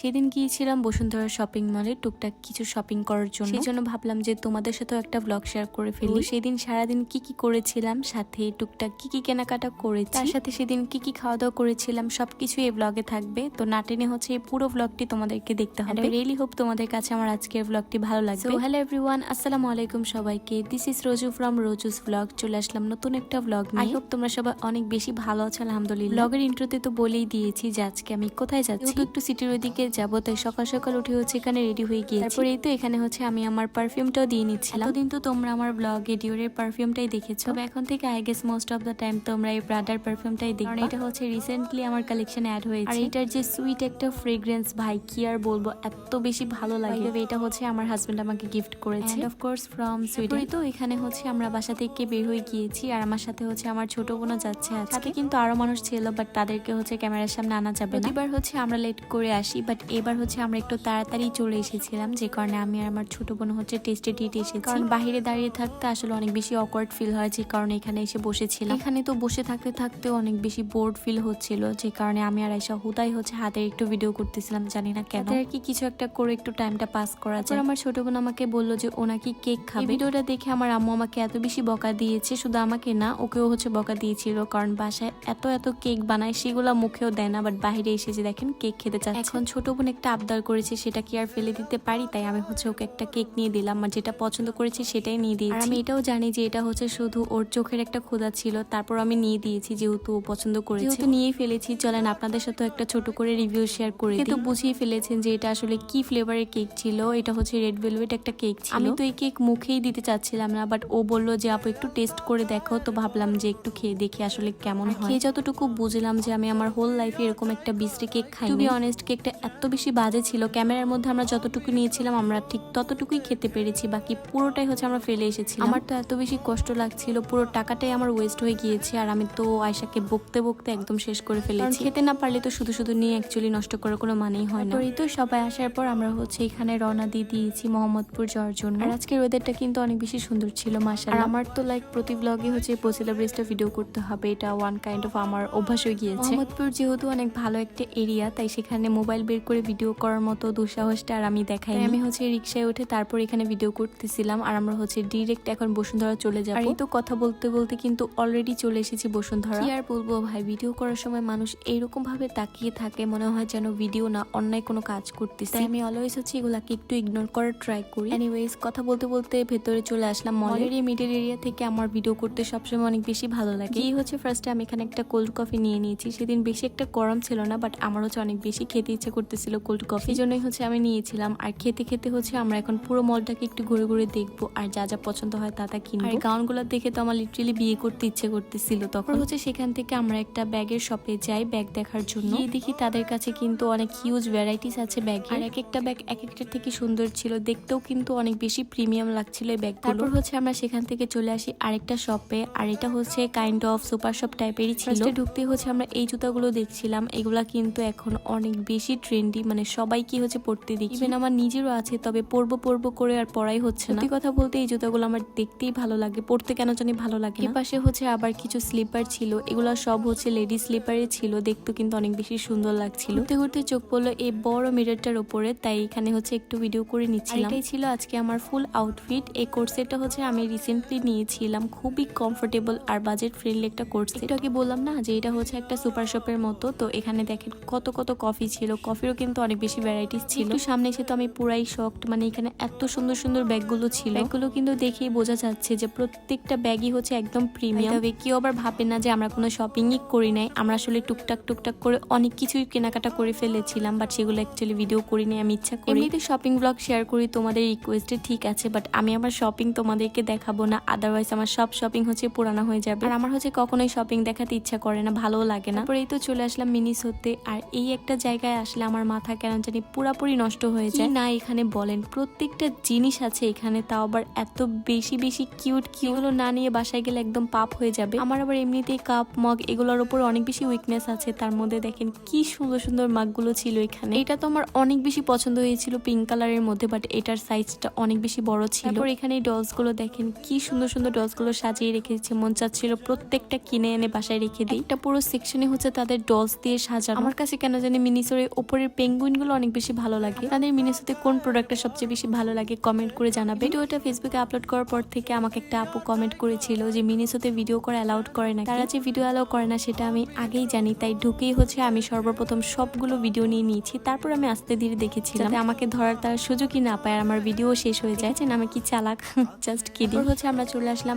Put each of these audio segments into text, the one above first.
সেদিন গিয়েছিলাম বসুন্ধরা শপিং মলে টুকটাক কিছু শপিং করার জন্য। সেই জন্য ভাবলাম যে তোমাদের সাথেও একটা ব্লগ শেয়ার করে ফেলি। সেদিন সারাদিন কি কি করেছিলাম সাথে টুকটাক কি কি কেনাকাটা করেছি। তার সাথে সেদিন কি কি খাওয়া দাওয়া করেছিলাম সবকিছু এই ব্লগে থাকবে। তো না টেনে হচ্ছে এই পুরো ব্লগটি তোমাদেরকে দেখতে হবে। রিয়েলি হোপ তোমাদের কাছে আমার আজকের ব্লগটি ভালো লাগবে। হ্যালো এভরিওয়ান আসসালামু আলাইকুম সবাইকে। This is Roju from Roju's vlog চলে আসলাম নতুন একটা ব্লগ আই হোপ তোমরা সবাই অনেক বেশি ভালো আছো আলহামদুলিল্লাহ। ব্লগের ইন্ট্রোতে তো বলেই দিয়েছি যে আজকে আমি কোথায় যাচ্ছি। একটু সিটির ওইদিকে যাব তাই সকাল সকাল উঠে হচ্ছে এখানে রেডি হয়ে গিয়ে তারপরে এই তো এখানে হচ্ছে আমি আমার পারফিউমটাও দিয়ে নিচ্ছিলাম। দিন তো তোমরা আমার ব্লগে ডিওরের পারফিউমটাই দেখেছ। তবে এখন থেকে I guess most of the time তোমরা এই ব্রাডার পারফিউমটাই দেখবে। কারণ এটা হচ্ছে রিসেন্টলি আমার কালেকশনে অ্যাড হয়েছে। আর এটার যে সুইট একটা ফ্রেগ্রেন্স ভাই কি আর বলব এত বেশি ভালো লাগে। তবে এটা হচ্ছে আমার হাজবেন্ড আমাকে গিফট করেছে। অফ কোর্স ফ্রম সুইডেন তো এখানে হচ্ছে আমরা বাসা থেকে বের হয়ে গিয়েছি আর আমার সাথে হচ্ছে আমার ছোট বোনও যাচ্ছে আজকে। কিন্তু আরও মানুষ ছিল বাট তাদেরকে হচ্ছে ক্যামেরার সামনে আনা যাবে না। এবার হচ্ছে আমরা লেট করে আসি বাট এবার হচ্ছে আমরা একটু তাড়াতাড়ি চলে এসেছিলাম যে কারণে আমি আর আমার ছোট বোন হচ্ছে টেস্টে টিটে এসেছি। কারণ বাইরে দাঁড়িয়ে থাকতে আসলে অনেক বেশি অকওয়ার্ড ফিল হয় যে কারণে এখানে এসে বসেছিলাম। এখানে তো বসে থাকতে থাকতে অনেক বেশি বোর্ড ফিল হচ্ছিল যে কারণে আমি আর আয়সা হুদাই হচ্ছে হাতে একটু ভিডিও করতেছিলাম জানি না কেন। আর কি কিছু একটা করে একটু টাইমটা পাস করা যায়। আমার ছোট বোন আমাকে বলল যে ও নাকি কেক খাবে? ভিডিওটা দেখে আমার আম্মু আমাকে এত বেশি বকা দিয়েছে শুধু আমাকে না ওকেও হচ্ছে বকা দিয়েছিল। কারণ বাসায় এত এত কেক বানায় সেগুলো মুখেও দেয় না বাট বাইরে এসে যে দেখেন কেক খেতে চাচ্ছে। এখন ছোট বোন একটা আবদার করেছে সেটা কি আর ফেলে দিতে পারি? তাই আমি হচ্ছে ওকে একটা কেক নিয়ে দিলাম। আর যেটা পছন্দ করেছে সেটাই নিয়ে দিয়েছি। আমি এটাও জানি যে এটা হচ্ছে শুধু ওর চোখের একটা ক্ষুধা ছিল তারপর আমি নিয়ে দিয়েছি যেহেতু ও পছন্দ করেছে। যেহেতু নিয়ে ফেলেছি চলেন আপনাদের সাথে একটা ছোট করে রিভিউ শেয়ার করে কিন্তু বুঝিয়ে ফেলেছেন যে এটা আসলে কি ফ্লেভারের কেক ছিল? এটা হচ্ছে রেড ভেলভেট একটা কেক ছিল। আমি তো এই কেক মুখেই দিতে চাচ্ছিলাম না বাট ও বলল যে আপু একটু টেস্ট করে দেখো। তো ভাবলাম যে একটু খেয়ে দেখি আসলে কেমন হয়? খেয়ে যতটুকু বুঝলাম যে আমি আমার হোল লাইফে এরকম একটা বিশ্রী কেক খাই টু বি অনেস্ট কেকটা এত বেশি বাজে ছিল। ক্যামেরার মধ্যে আমরা যতটুকু নিয়েছিলাম আমরা ঠিক ততটুকুই খেতে পেরেছি। বাকি পুরোটাই হচ্ছে আমরা ফেলে এসেছি আমার তো এত বেশি কষ্ট লাগছিল পুরো টাকাটাই আমার ওয়েস্ট হয়ে গিয়েছে আর আমি তো আয়সাকে বকতে বকতে একদম শেষ করে ফেলেছি। খেতে না পারলে তো শুধু শুধু নিয়ে অ্যাকচুয়ালি নষ্ট করার কোনো মানেই হয় না। তো সবাই আসার পর আমরা হচ্ছে এখানে রওনা দিয়ে দিয়েছি মোহাম্মদপুর যাওয়ার জন্য। আর আজকের ওয়েদারটা কিন্তু অনেক বেশি সুন্দর ছিল মাসা আর আমার তো লাইক প্রতি ব্লগে হচ্ছে পচিলা ব্রিজটা ভিডিও করতে হবে। এটা ওয়ান কাইন্ড অফ আমার অভ্যাস হয়ে গিয়েছে। মোহাম্মদপুর যেহেতু অনেক ভালো একটা এরিয়া তাই সেখানে মোবাইল বের করে ভিডিও করার মতো দুঃসাহসটা আর আমি দেখাই আমি হচ্ছে রিক্সায় উঠে তারপর এখানে ভিডিও করতেছিলাম আর আমরা হচ্ছে ডিরেক্ট এখন বসুন্ধরা চলে যাব। এই তো কথা বলতে বলতে কিন্তু অলরেডি চলে এসেছি বসুন্ধরা। কি আর বলব ভাই ভিডিও করার সময় মানুষ এইরকম ভাবে তাকিয়ে থাকে মনে হয় যেন ভিডিও না অন্যায় কোনো কাজ করতেছে। তাই আমি অলওয়েজ হচ্ছে এগুলাকে একটু ইগনোর করার ট্রাই করি। এনিওয়েজ কথা বলতে বলতে ভেতরে চলে আসলাম মলের এই মিডল এরিয়া থেকে আমার ভিডিও করতে সবসময় অনেক বেশি ভালো লাগে। এই হচ্ছে ফার্স্টে আমি এখানে একটা কোল্ড কফি নিয়ে নিয়েছি। সেদিন বেশি একটা গরম ছিল না বাট আমার হচ্ছে অনেক বেশি খেতে ইচ্ছে করতেছিল কোল্ড কফি জন্যই হচ্ছে আমি নিয়েছিলাম। আর খেতে খেতে হচ্ছে আমরা এখন পুরো মলটাকে একটু ঘুরে ঘুরে দেখব আর যা যা পছন্দ হয় তা তা কিনবো। আর গাউনগুলো দেখে তো আমার লিটারেলি বিয়ে করতে ইচ্ছে করতেছিল তখন। হচ্ছে সেখান থেকে আমরা একটা ব্যাগের শপে যাই ব্যাগ দেখার জন্য। দেখি তাদের কাছে কিন্তু অনেক হিউজ ভ্যারাইটিস আছে ব্যাগ। আর এক একটা ব্যাগ এক একটা থেকে সুন্দর ছিল। দেখতেও কিন্তু অনেক বেশি প্রিমিয়াম লাগছিল এই ব্যাগ তারপর হচ্ছে আমরা সেখান থেকে চলে আসি আরেকটা শপে আর এটা হচ্ছে কাইন্ড অফ সুপার শপ টাইপেরই ছিল। ঢুকতে হচ্ছে আমরা এই জুতাগুলো দেখছিলাম। এগুলা কিন্তু এখন অনেক বেশি ট্রেন্ডি মানে সবাই কি হচ্ছে পড়তে দেখি। ইভেন আমার নিজেরও আছে তবে পরবো পরবো করে আর পড়াই হচ্ছে না। কথা বলতে এই জুতাগুলো আমার দেখতেই ভালো লাগে পড়তে কেন জানি ভালো লাগে এ পাশে হচ্ছে আবার কিছু স্লিপার ছিল এগুলো সব হচ্ছে লেডি স্লিপারে ছিল দেখতে কিন্তু অনেক বেশি সুন্দর লাগছিল। ঘুরতে ঘুরতে চোখ পড়ল এই বড় মিররটার উপরে তাই এখানে হচ্ছে একটু ভিডিও করে নিচ্ছিলাম। এটাই ছিল আজকে আমার ফুল আউটফিট এই কোর্সেটা হচ্ছে আমি রিসেন্টলি নিয়েছিলাম খুবই কমফোর্টেবল আর বাজেট ফ্রেন্ডলি একটা কোর্স একটু আগে বললাম না যে এটা হচ্ছে একটা সুপার শপের মতো তো এখানে দেখেন কত কত কফি ছিল কফিরও কিন্তু অনেক বেশি ভ্যারাইটিস ছিল। একটু সামনে এসে তো আমি পুরাই শকড মানে এখানে এত সুন্দর সুন্দর ব্যাগগুলো ছিল। ব্যাগগুলো কিন্তু দেখেই বোঝা যাচ্ছে যে প্রত্যেকটা ব্যাগই হচ্ছে একদম প্রিমিয়াম তবে কেউ আবার ভাবে না যে আমরা কোনো শপিংই করি নাই। আমরা আসলে টুকটাক টুকটাক করে অনেক কিছুই কেনাকাটা করে ফেলেছিলাম বাট সেগুলো অ্যাকচুয়ালি ভিডিও করি নাই আমি ইচ্ছা করি। এমনিতে শপিং ব্লগ শেয়ার করি তোমাদের রিকোয়েস্টে ঠিক আছে বাট আমি আমার শপিং তোমাদেরকে দেখাবো না আদারওয়াইজ আমার সব শপিং হচ্ছে পুরানো হয়ে যাবে। আর আমার হচ্ছে কখনোই শপিং দেখাতে ইচ্ছা করে না ভালো লাগে না। তারপরে এই তো চলে আসলাম মিনিস হতে আর এই একটা জায়গায় আসলে আমার মাথা কেন জানি পুরাপুরি নষ্ট হয়ে যায়। না এখানে বলেন? প্রত্যেকটা জিনিস আছে এখানে তাও আবার এত বেশি বেশি কিউট কিউগুলো না নিয়ে বাসায় গেলে একদম পাপ হয়ে যাবে। আমার আবার এমনিতেই কাপ মগ এগুলোর উপর অনেক বেশি উইকনেস আছে। তার মধ্যে দেখেন কি সুন্দর সুন্দর মাগগুলো ছিল এখানে। এটা তো আমার অনেক বেশি পছন্দ হয়েছিল পিঙ্ক কালারের মধ্যে বাট এটার সাইজটা অনেক বেশি বড় ছিল। তারপর এখানে এই ডলসগুলো দেখেন কি সুন্দর সুন্দর ডলসগুলো সাজিয়ে রেখেছে। মন চাচ্ছিল প্রত্যেকটা কিনে এনে বাসায় রেখে দিই। একটা পুরো সেকশনে হচ্ছে তাদের ডলস দিয়ে সাজানো। আমার কাছে কেন জানি মিনিসোরের ওপরের উপরের পেঙ্গুইনগুলো অনেক বেশি ভালো লাগে। তাদের মিনিসোতে কোন প্রোডাক্টটা সবচেয়ে বেশি ভালো লাগে কমেন্ট করে জানাবে ভিডিওটা ফেসবুকে আপলোড করার পর থেকে আমাকে একটা আপু কমেন্ট করেছিল যে মিনিসোতে ভিডিও করা অ্যালাউড করে না তারা যে ভিডিও অ্যালাউ করে না সেটা আমি আগেই জানি তাই ঢুকেই হচ্ছে আমি সর্বপ্রথম সবগুলো ভিডিও নিয়ে নিয়েছি। তারপর আমি আস্তে ধীরে দেখেছিলাম যাতে আমাকে ধরার তার সুযোগই না পায় আর আমার ভিডিও শেষ হয়ে যায়। যে আমি কি চালাক? জাস্ট কিডিং হচ্ছে আমরা চলে আসলাম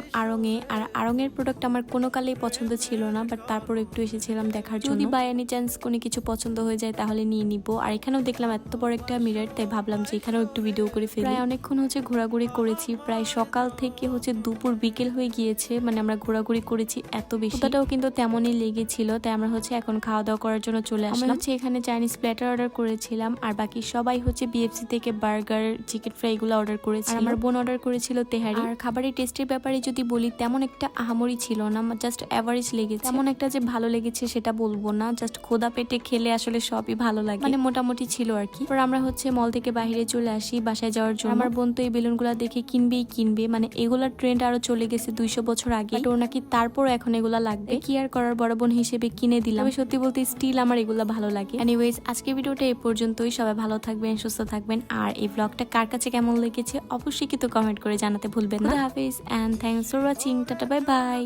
এ আর আড়ং এর প্রোডাক্ট আমার কোনো কালেই পছন্দ ছিল না বাট তারপর একটু এসেছিলাম দেখার জন্য। যদি বাই এনি চান্স কোনো কিছু পছন্দ হয়ে যায় তাহলে নিয়ে নিব। আর এখানেও দেখলাম এত বড় একটা মিরর তাই ভাবলাম যে এখানেও একটু ভিডিও করে ফেলি। প্রায় অনেকক্ষণ হচ্ছে ঘোরাঘুরি করেছি। প্রায় সকাল থেকে হচ্ছে দুপুর বিকেল হয়ে গিয়েছে। মানে আমরা ঘোরাঘুরি করেছি এত বেশি। ওটাও কিন্তু তেমনই লেগেছিল তাই আমরা হচ্ছে এখন খাওয়া দাওয়া করার জন্য চলে আসলাম। হচ্ছে এখানে চাইনিজ প্ল্যাটার অর্ডার করেছিলাম আর বাকি সবাই হচ্ছে বিএফসি থেকে বার্গার চিকেন ফ্রাই গুলো অর্ডার করেছিল। আর আমার বোন অর্ডার করেছিল তেহারি। আর খাবারের টেস্টের ব্যাপারে যদি বলি তেমন একটা আহামরি ছিল না জাস্ট অ্যাভারেজ লেগেছে। তেমন একটা যে ভালো লেগেছে সেটা বলব না জাস্ট খোদা পেটে খেলে আসলে সবই ভালো লাগে। মানে মোটামুটি ছিল আর কি। আমরা হচ্ছে মল থেকে বাইরে চলে আসি, বাসায় যাওয়ার জন্য। আমার বোন তো এই বেলুনগুলো দেখে কিনবেই কিনবে। মানে এগুলার ট্রেন্ড আরও চলে গেছে দুইশো বছর আগে। ওর নাকি তারপর এখন এগুলা লাগবে। কি আর করার বড় বোন হিসেবে কিনে দিলাম। তবে সত্যি বলতে স্টিল আমার এগুলা ভালো লাগে। এনিওয়েজ আজকে ভিডিওটা এই পর্যন্তই। সবাই ভালো থাকবেন, সুস্থ থাকবেন। আর এই ব্লগটা কার কাছে কেমন লেগেছে অবশ্যই কিন্তু কমেন্ট করে জানাতে ভুলবেন না। হাফিজ and thanks for watching tata bye bye